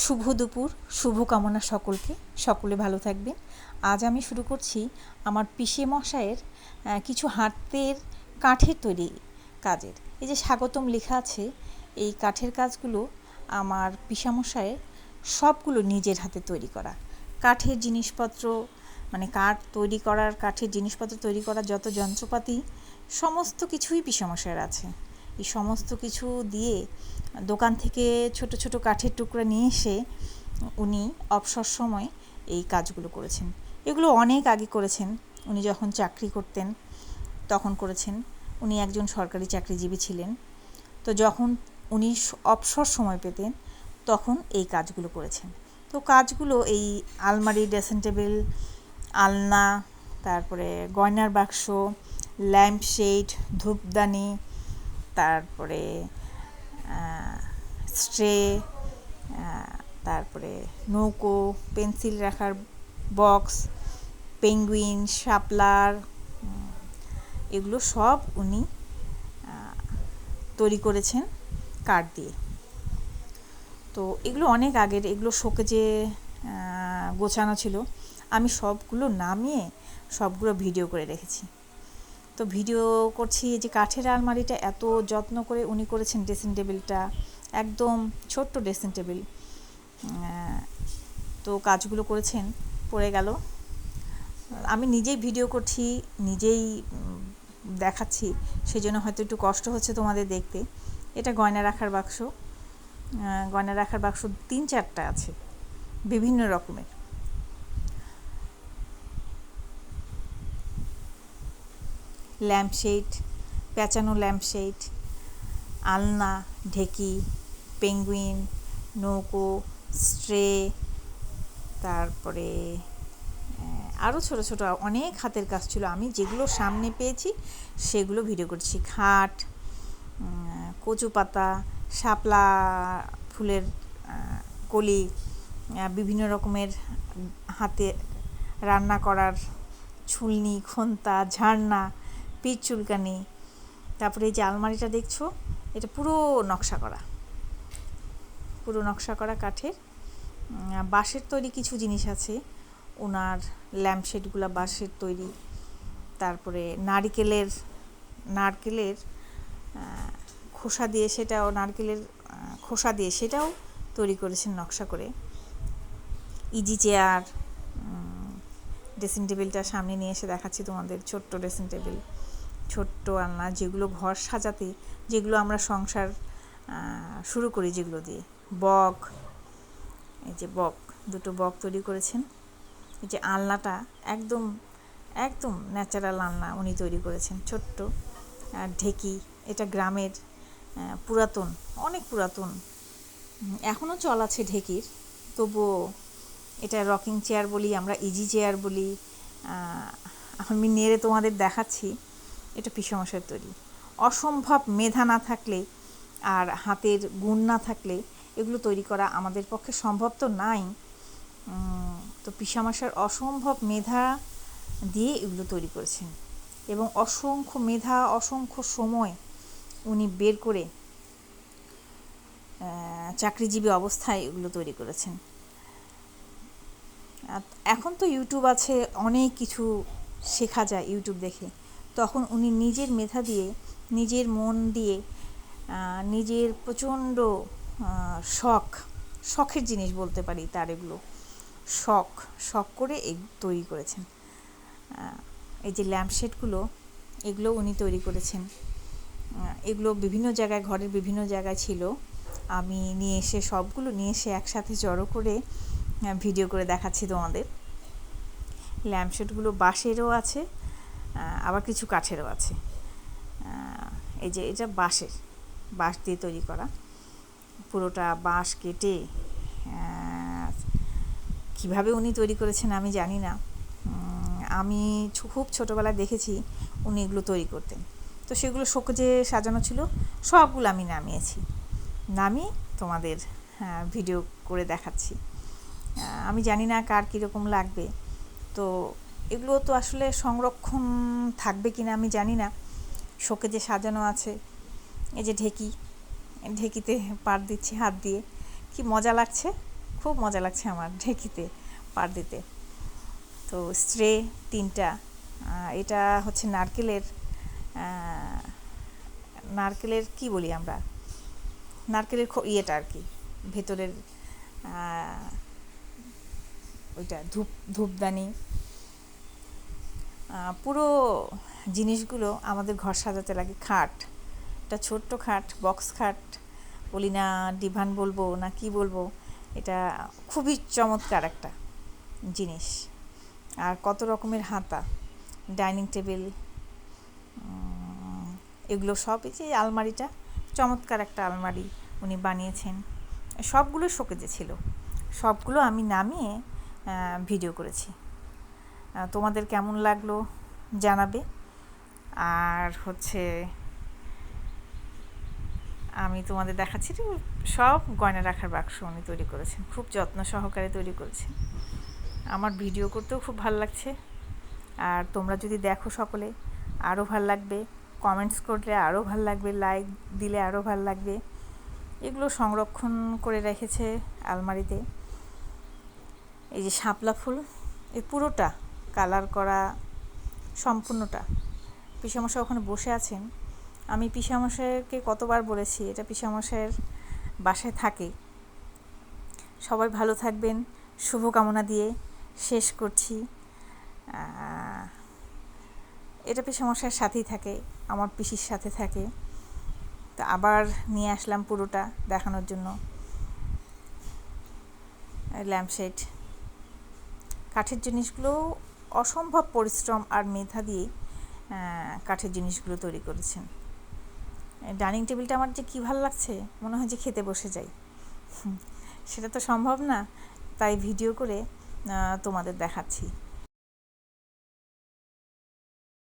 শুভ দুপুর শুভকামনা সকলকে। সকলে ভালো থাকবেন আজ আমি শুরু করছি আমার পিসে মশায়ের কিছু হাতের কাঠের তৈরি কাজের। এই যে স্বাগতম লেখা আছে, এই কাঠের কাজগুলো আমার পিসামশায়ের সবগুলো নিজের হাতে তৈরি করা। কাঠের জিনিসপত্র মানে কাঠ তৈরি করার, কাঠের জিনিসপত্র তৈরি করার যত যন্ত্রপাতি, সমস্ত কিছুই পিসামশায়ের আছে। এই সমস্ত কিছু দিয়ে দোকান থেকে ছোট ছোট কাঠের টুকরা নিয়ে এসে উনি অবসর সময় এই কাজগুলো করেছেন। এগুলো অনেক আগে করেছেন। উনি যখন চাকরি করতেন, তখন করেছেন। উনি একজন সরকারি চাকরিজীবী ছিলেন। তো যখন উনি অবসর সময় পেতেন, তখন এই কাজগুলো করেছেন। তো কাজগুলো এই আলমারি, ড্রেসিং টেবিল, আলনা, তারপরে গয়নার বাক্স ল্যাম্প শেড ধূপদানি তারপরে স্ট্রে তারপরে নৌকো, পেন্সিল রাখার বক্স, পেঙ্গুইন, শাপলার এগুলো সব উনি তৈরি করেছেন কাঠ দিয়ে। তো এগুলো অনেক আগের, এগুলো শোকেজে গোছানো ছিল। আমি সবগুলো নামিয়ে সবগুলো ভিডিও করে রেখেছি। তো ভিডিও করছি যে কাঠের আলমারিটা এত যত্ন করে উনি করেছেন ড্রেসিং টেবিলটা, একদম ছোট্ট ড্রেসিং টেবিল। তো কাজগুলো করেছেন, পড়ে গেল। আমি নিজেই ভিডিও করছি, নিজেই দেখাচ্ছি সেই জন্য হয়তো একটু কষ্ট হচ্ছে তোমাদের দেখতে। এটা গয়না রাখার বাক্স। গয়না রাখার বাক্স তিন চারটা আছে, বিভিন্ন রকমের। ল্যাম্পশেড প্যাঁচানো ল্যাম্পশেড আলনা, ঢেকি পেঙ্গুইন নৌকো স্ট্রে তারপরে আরও ছোট ছোট, অনেক হাতের কাজ ছিল। আমি যেগুলো সামনে পেয়েছি, সেগুলো ভিডিও করছি। খাট কচু পাতা, শাপলা ফুলের কলি বিভিন্ন রকমের হাতে রান্না করার, ছুলনি, খন্তা ঝাড়না পিচ চুলকানি, তারপরে এই যে আলমারিটা দেখছ, এটা পুরো নকশা করা। পুরো নকশা করা কাঠের। বাঁশের তৈরি কিছু জিনিস আছে ওনার ল্যাম্পশেডগুলো বাঁশের তৈরি, তারপরে নারকেলের নারকেলের খোসা দিয়ে সেটাও, নারকেলের খোসা দিয়ে সেটাও তৈরি করেছেন নকশা করে। ইজি চেয়ার ড্রেসিং টেবিলটা সামনে নিয়ে এসে দেখাচ্ছি তোমাদের, ছোট্ট ড্রেসিং টেবিল। ছোট্ট আলনা, যেগুলো ঘর সাজাতে, যেগুলো আমরা সংসার শুরু করি যেগুলো দিয়ে। বক, এই যে বক, দুটো বক তৈরি করেছেন। এই যে আলনাটা একদম একদম ন্যাচারাল আলনা উনি তৈরি করেছেন, ছোট্ট। আর ঢেকি, এটা গ্রামের পুরাতন, অনেক পুরাতন। এখনও চল আছে ঢেকির, তবুও এটা রকিং চেয়ার বলি, আমরা ইজি চেয়ার বলি। আমি নেড়ে তোমাদের দেখাচ্ছি। এটা পিসমশার তৈরি। অসম্ভব মেধা না থাকলে আর হাতের গুণ না থাকলে এগুলো তৈরি করা আমাদের পক্ষে সম্ভব তো নাই। তো পিসামশার অসম্ভব মেধা দিয়ে এগুলো তৈরি করেছেন এবং অসংখ্য মেধা, অসংখ্য সময় উনি বের করে চাকরিজীবী অবস্থায় এগুলো তৈরি করেছেন। এখন তো ইউটিউব আছে, অনেক কিছু শেখা যায় ইউটিউব দেখে। তখন উনি নিজের মেধা দিয়ে, নিজের মন দিয়ে নিজের প্রচণ্ড শখ, শখের জিনিস বলতে পারি তার এগুলো। শখ শখ করে এই তৈরি করেছেন। এই যে ল্যাম্পশেডগুলো এগুলো উনি তৈরি করেছেন। এগুলো বিভিন্ন জায়গায়, ঘরের বিভিন্ন জায়গায় ছিল। আমি নিয়ে এসে সবগুলো নিয়ে এসে একসাথে জড়ো করে ভিডিও করে দেখাচ্ছি তোমাদের। ল্যাম্পশেডগুলো বাঁশেরও আছে। আবার কিছু কাঠেরও আছে। এই যে এটা বাঁশের বাঁশ দিয়ে তৈরি করা। পুরোটা বাঁশ কেটে কীভাবে উনি তৈরি করেছেন আমি জানি না। আমি খুব ছোটোবেলায় দেখেছি উনি এগুলো তৈরি করতেন। তো সেগুলো শোকেজে সাজানো ছিল সবগুলো আমি নামিয়েছি। নামিয়ে তোমাদের হ্যাঁ, ভিডিও করে দেখাচ্ছি। আমি জানি না কার কীরকম লাগবে। তো এগুলো তো আসলে সংরক্ষণ থাকবে কি না আমি জানি না। শোকেজে সাজানো আছে, এই যে ঢেকি, ঢেকিতে পার দিচ্ছি হাত দিয়ে। কি মজা লাগছে? খুব মজা লাগছে আমার ঢেকিতে পার দিতে। তো স্ট্রে তিনটা এটা হচ্ছে নারকেলের নারকেলের কি বলি আমরা? নারকেলের ইয়েটা আর কি, ভেতরের ওইটা ধূপ, ধূপদানি। পুরো জিনিসগুলো আমাদের ঘর সাজাতে লাগে। খাট, একটা ছোট্ট খাট, বক্স খাট, বলি না ডিভান বলব না কি বলব, এটা খুবই চমৎকার একটা জিনিস। আর কত রকমের হাতা, ডাইনিং টেবিল এগুলো সব এই যে আলমারিটা, চমৎকার একটা আলমারি উনি বানিয়েছেন। সবগুলো শোকেজে ছিল। সবগুলো আমি নামিয়ে ভিডিও করেছি। তোমাদের কেমন লাগল জানাবে। আর হচ্ছে, আমি তোমাদের দেখাচ্ছি সব গয়না রাখার বাক্স উনি তৈরি করেছেন, খুব যত্ন সহকারে তৈরি করেছেন। আমার ভিডিও করতেও খুব ভালো লাগছে। আর তোমরা যদি দেখো সকলে, আরও ভালো লাগবে। কমেন্টস করলে আরও ভালো লাগবে, লাইক দিলে আরও ভালো লাগবে। এগুলো সংরক্ষণ করে রেখেছে আলমারিতে। এই যে শাপলা ফুল, এই পুরোটা কালার করা সম্পূর্ণটা। পিসামশাই ওখানে বসে আছেন। আমি পিসামশাইকে কতবার বলেছি, এটা পিসামশাইয়ের বাসায় থাকে। সবাই ভালো থাকবেন, শুভকামনা দিয়ে শেষ করছি। এটা পিসামশাইয়ের সাথেই থাকে, আমার পিসির সাথে থাকে। তো আবার নিয়ে আসলাম পুরোটা দেখানোর জন্য। ল্যাম্পশেড কাঠের জিনিসগুলো অসম্ভব পরিশ্রম আর মেধা দিয়ে কাঠের জিনিসগুলো তৈরি করেছেন। ডাইনিং টেবিলটা আমার যে কী ভালো লাগছে, মনে হয় যে খেতে বসে যাই। সেটা তো সম্ভব না, তাই ভিডিও করে তোমাদের দেখাচ্ছি।